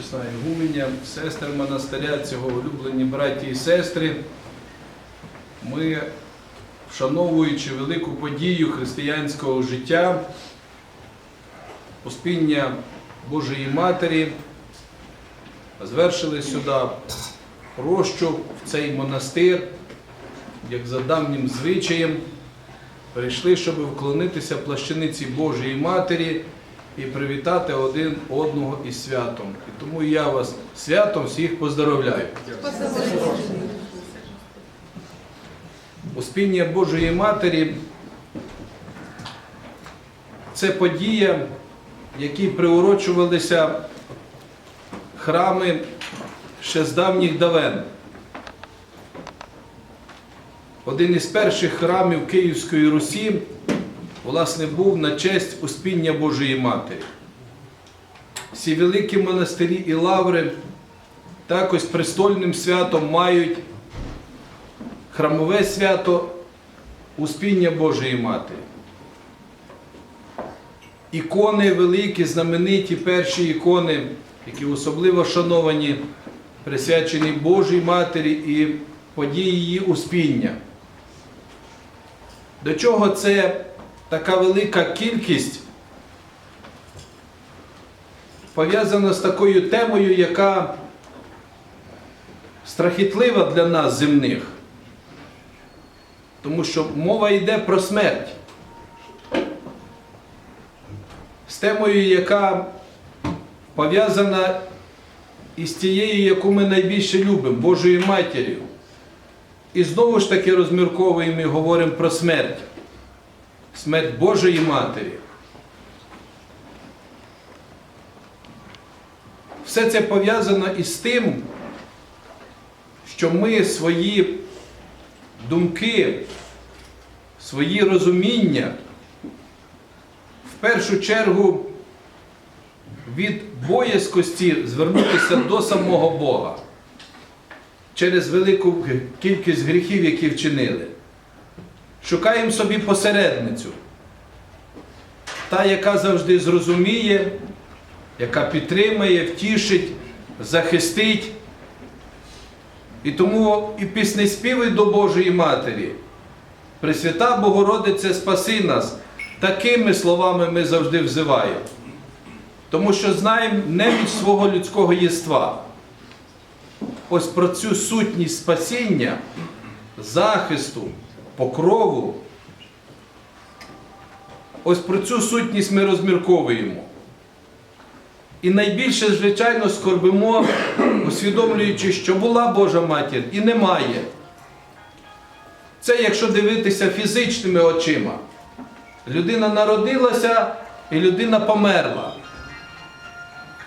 чесна ігуменя, сестри монастиря цього улюблені браті і сестри. Ми, вшановуючи велику подію християнського життя, успіння Божої Матері, звершили сюди прощу в цей монастир, як за давнім звичаєм, прийшли, щоб вклонитися плащаниці Божої Матері і привітати один одного із святом. І тому я вас святом всіх поздоровляю. Успіння Божої Матері це подія, якій приурочувалися храми ще з давніх давен. Один із перших храмів Київської Русі, власне, був на честь Успіння Божої Матері. Всі великі монастирі і лаври також престольним святом мають храмове свято Успіння Божої Матері. Ікони великі, знамениті перші ікони, які особливо шановані, присвячені Божій Матері і події її успіння. До чого це така велика кількість пов'язана з такою темою, яка страхітлива для нас земних? Тому що мова йде про смерть. З темою, яка пов'язана із тією, яку ми найбільше любимо, Божою Матір'ю. І знову ж таки розмірковуємо і говоримо про смерть. Смерть Божої Матері. Все це пов'язано із тим, що ми свої думки, свої розуміння в першу чергу від боязкості звернутися до самого Бога через велику кількість гріхів, які вчинили. Шукаємо собі посередницю, та, яка завжди зрозуміє, яка підтримає, втішить, захистить. І тому і пісні співи до Божої Матері. Пресвята Богородице, спаси нас. Такими словами ми завжди взиваємо. Тому що знаємо неміч свого людського єства. Ось про цю сутність спасіння, захисту, покрову. Ось про цю сутність ми розмірковуємо. І найбільше, звичайно, скорбимо, усвідомлюючи, що була Божа матір і немає. Це якщо дивитися фізичними очима. Людина народилася і людина померла.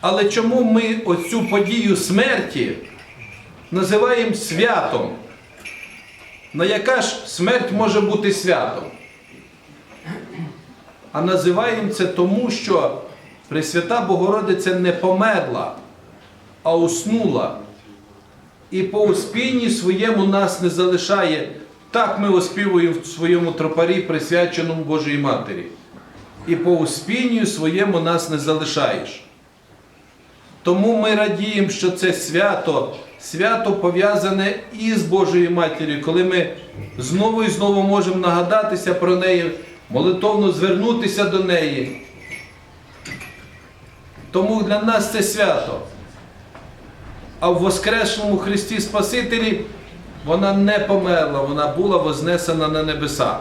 Але чому ми оцю подію смерті називаємо святом? На яка ж смерть може бути святом? А називаємо це тому, що Пресвята Богородиця не померла, а уснула. І по успінні своєму нас не залишає. Так ми оспівуємо в своєму тропарі, присвяченому Божій Матері. І по успінню своєму нас не залишаєш. Тому ми радіємо, що це свято, свято пов'язане із Божою Матір'ю, коли ми знову і знову можемо нагадатися про неї, молитовно звернутися до неї. Тому для нас це свято. А в Воскресному Христі Спасителі вона не померла, вона була вознесена на небеса.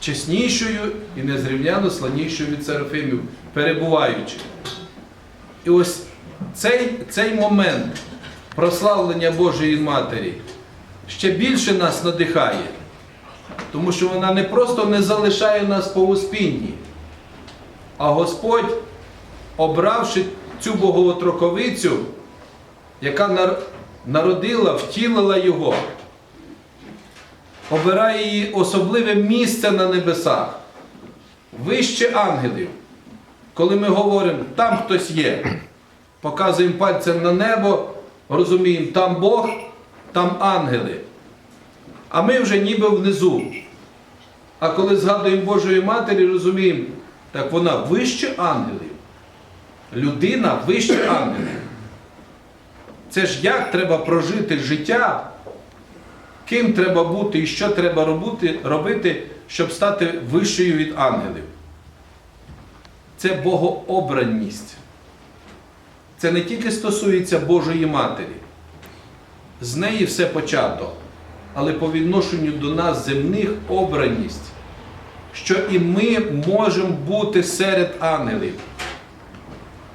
Чеснішою і незрівняно славнішою від Серафимів, перебуваючи. І ось цей, цей момент прославлення Божої Матері ще більше нас надихає, тому що вона не просто не залишає нас по успінні, а Господь, обравши цю боговотроковицю, яка народила, втілила його, обирає її особливе місце на небесах, вище ангелів. Коли ми говоримо, там хтось є, показуємо пальцем на небо, розуміємо, там Бог, там ангели. А ми вже ніби внизу. А коли згадуємо Божої Матері, розуміємо, так вона вище ангелів. людина вище ангелів. Це ж як треба прожити життя, ким треба бути і що треба робити, робити, щоб стати вищою від ангелів. Це богообраність. Це не тільки стосується Божої Матері. З неї все почато, але по відношенню до нас земних обраність, що і ми можемо бути серед ангелів.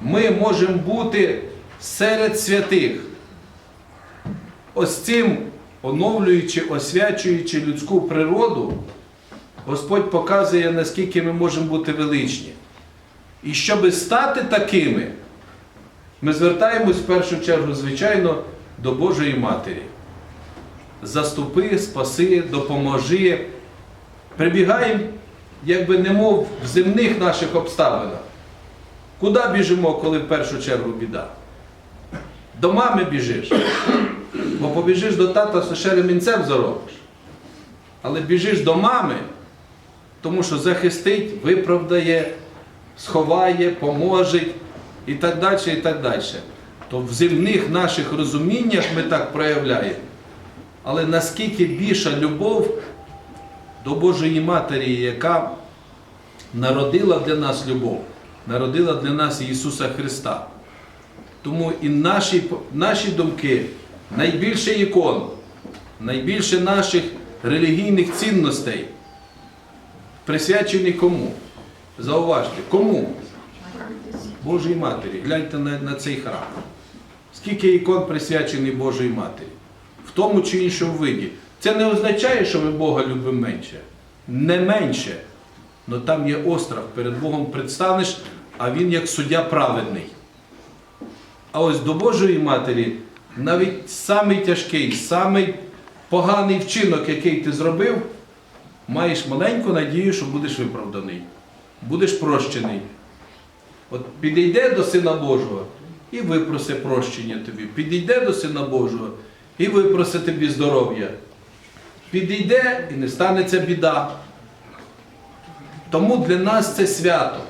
Ми можемо бути серед святих. Ось цим, оновлюючи, освячуючи людську природу, Господь показує, наскільки ми можемо бути величні. І щоб стати такими, ми звертаємось в першу чергу, звичайно, до Божої Матері. Заступи, спаси, допоможи. Прибігаємо, якби немов в земних наших обставинах. Куди біжимо, коли в першу чергу біда? До мами біжиш. Бо побіжиш до тата, то ще ремінцем заробиш. Але біжиш до мами, тому що захистить, виправдає, сховає, поможе і так далі, і так далі. То в земних наших розуміннях ми так проявляємо. Але наскільки більша любов до Божої Матері, яка народила для нас любов, народила для нас Ісуса Христа. Тому і наші, наші думки, найбільше ікон, найбільше наших релігійних цінностей присвячені кому? Зауважте, кому? Божій Матері. Гляньте на, на цей храм. Скільки ікон присвячені Божій Матері? В тому чи іншому виді. Це не означає, що ми Бога любимо менше. Не менше. Але там є острах, перед Богом представнеш, а Він як суддя праведний. А ось до Божої Матері навіть самий тяжкий, самий поганий вчинок, який ти зробив, маєш маленьку надію, що будеш виправданий, будеш прощений. От підійде до Сина Божого і випроси прощення тобі. Підійде до Сина Божого і випроси тобі здоров'я. Підійде і не станеться біда. Тому для нас це свято.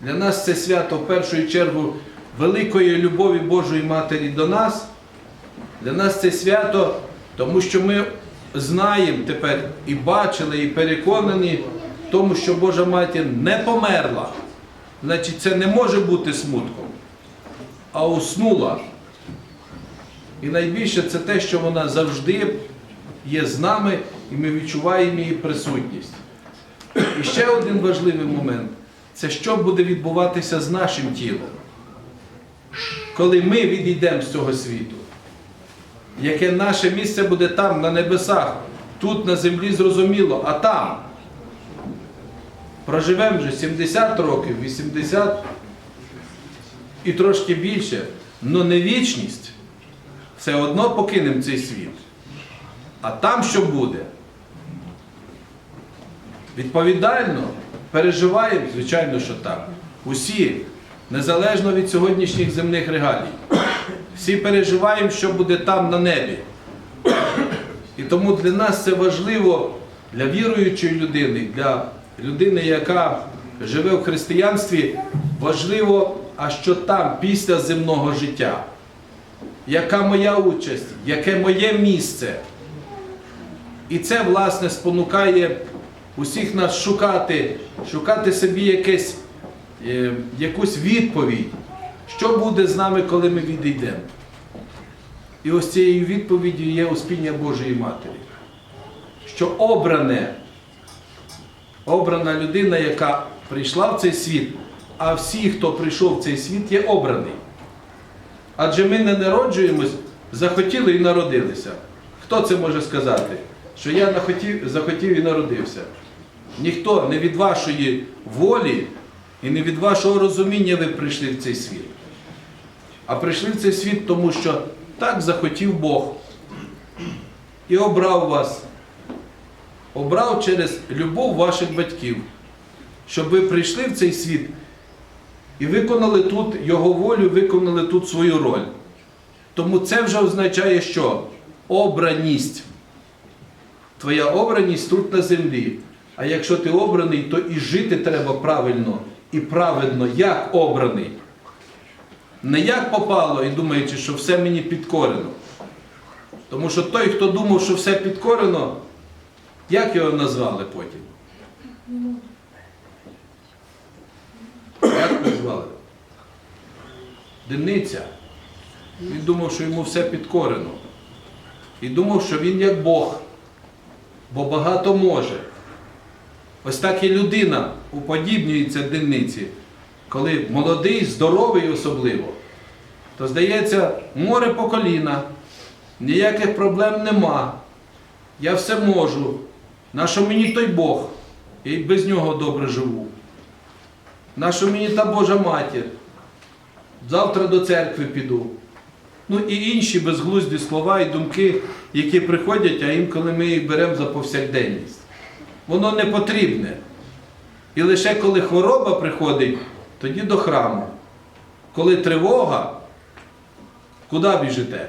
Для нас це свято в першу чергу великої любові Божої Матері до нас. Для нас це свято, тому що ми знаємо тепер і бачили, і переконані в тому, що Божа Матір не померла. Значить, це не може бути смутком, а уснула. І найбільше це те, що вона завжди є з нами, і ми відчуваємо її присутність. І ще один важливий момент це що буде відбуватися з нашим тілом, коли ми відійдемо з цього світу. Яке наше місце буде там, на небесах, тут на землі зрозуміло, а там. Проживемо вже 70 років, 80 і трошки більше, але не вічність. Все одно покинемо цей світ. А там що буде? Відповідально переживаємо, звичайно, що так. Усі, незалежно від сьогоднішніх земних регалій. Всі переживаємо, що буде там на небі. І тому для нас це важливо для віруючої людини, для людини, яка живе в християнстві, важливо, а що там після земного життя. Яка моя участь, яке моє місце. І це, власне, спонукає усіх нас шукати, шукати собі якесь, е, якусь відповідь, що буде з нами, коли ми відійдемо. І ось цією відповіддю є успіння Божої Матері. Що обране, обрана людина, яка прийшла в цей світ, а всі, хто прийшов в цей світ, є обраний. Адже ми не народжуємось, захотіли і народилися. Хто це може сказати? Що я захотів, захотів і народився. Ніхто не від вашої волі і не від вашого розуміння ви прийшли в цей світ. А прийшли в цей світ, тому що так захотів Бог. І обрав вас. Обрав через любов ваших батьків, щоб ви прийшли в цей світ і виконали тут Його волю, виконали тут свою роль. Тому це вже означає, що обраність. Твоя обраність тут на землі. А якщо ти обраний, то і жити треба правильно і праведно, як обраний. не як попало і думаючи, що все мені підкорено. Тому що той, хто думав, що все підкорено, як його назвали потім? Як назвали? Диниця. Він думав, що йому все підкорено. І думав, що він як Бог, бо багато може. Ось так і людина уподібнюється дениці, коли молодий, здоровий особливо, то здається, море по коліна, ніяких проблем нема. Я все можу. Нащо мені той Бог? Я без нього добре живу. Нащо мені та Божа матір? Завтра до церкви піду. Ну і інші безглузді слова і думки, які приходять, а інколи ми їх беремо за повсякденність. Воно не потрібне. І лише коли хвороба приходить, тоді до храму. Коли тривога, куди біжите?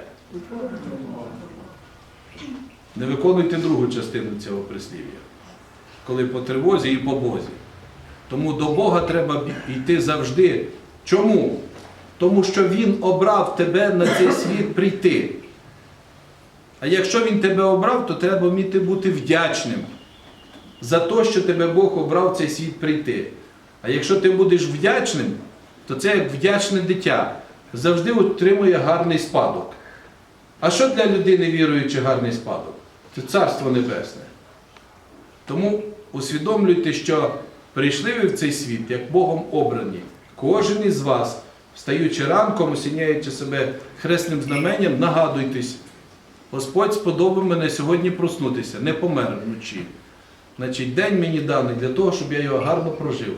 Не виконуйте другу частину цього прислів'я. Коли по тривозі і по Бозі. Тому до Бога треба йти завжди. Чому? Тому що Він обрав тебе на цей світ прийти. А якщо Він тебе обрав, то треба вміти бути вдячним за те, що тебе Бог обрав цей світ прийти. А якщо ти будеш вдячним, то це як вдячне дитя. Завжди отримує гарний спадок. А що для людини віруючи гарний спадок? Це Царство Небесне. Тому усвідомлюйте, що прийшли ви в цей світ, як Богом обрані. Кожен із вас, встаючи ранком, осіняючи себе хресним знаменням, нагадуйтесь, Господь сподобав мене сьогодні проснутися, не помер вночі. Значить, день мені даний для того, щоб я його гарно прожив.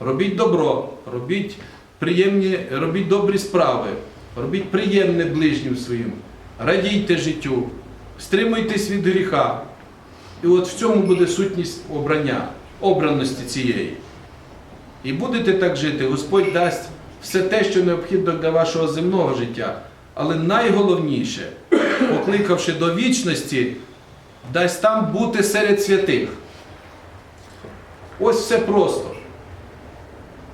Робіть добро, робіть приємні, робіть добрі справи, робіть приємне ближнім своїм, радійте життю, стримуйтесь від гріха. І от в цьому буде сутність обрання, обраності цієї. І будете так жити, Господь дасть все те, що необхідно для вашого земного життя. Але найголовніше, покликавши до вічності, дасть там бути серед святих. Ось все просто.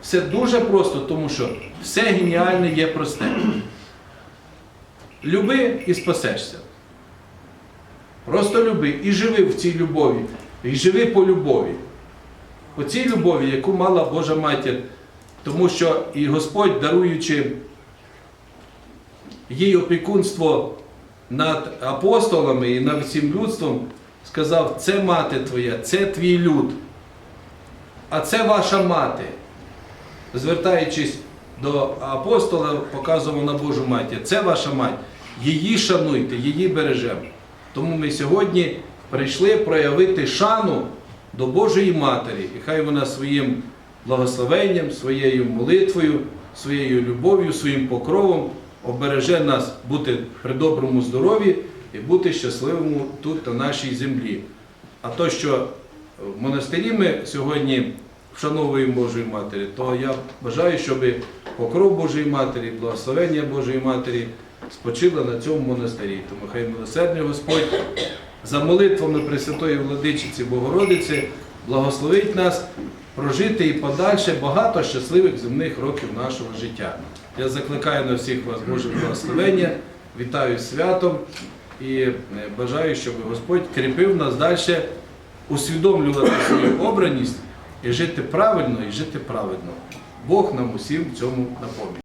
Все дуже просто, тому що все геніальне є просте. Люби і спасешся. Просто люби і живи в цій любові, і живи по любові. По цій любові, яку мала Божа Матір, тому що і Господь, даруючи їй опікунство над апостолами і над всім людством, сказав: це мати твоя, це твій люд, а це ваша мати. Звертаючись до апостола, показував на Божу матір. Це ваша мать. Її шануйте, її бережемо. Тому ми сьогодні прийшли проявити шану до Божої Матері. І хай вона своїм благословенням, своєю молитвою, своєю любов'ю, своїм покровом обереже нас бути при доброму здоров'ї і бути щасливими тут, на нашій землі. А то, що в монастирі ми сьогодні вшановуємо Божої Матері, то я бажаю, щоб покров Божої Матері, благословення Божої Матері спочило на цьому монастирі. Тому хай милосердний Господь за молитвами Пресвятої Владичиці Богородиці благословить нас прожити і подальше багато щасливих земних років нашого життя. Я закликаю на всіх вас Боже благословення, вітаю святом і е, бажаю, щоб Господь кріпив нас далі усвідомлювати свою обраність і жити правильно, і жити праведно. Бог нам усім в цьому напомнить.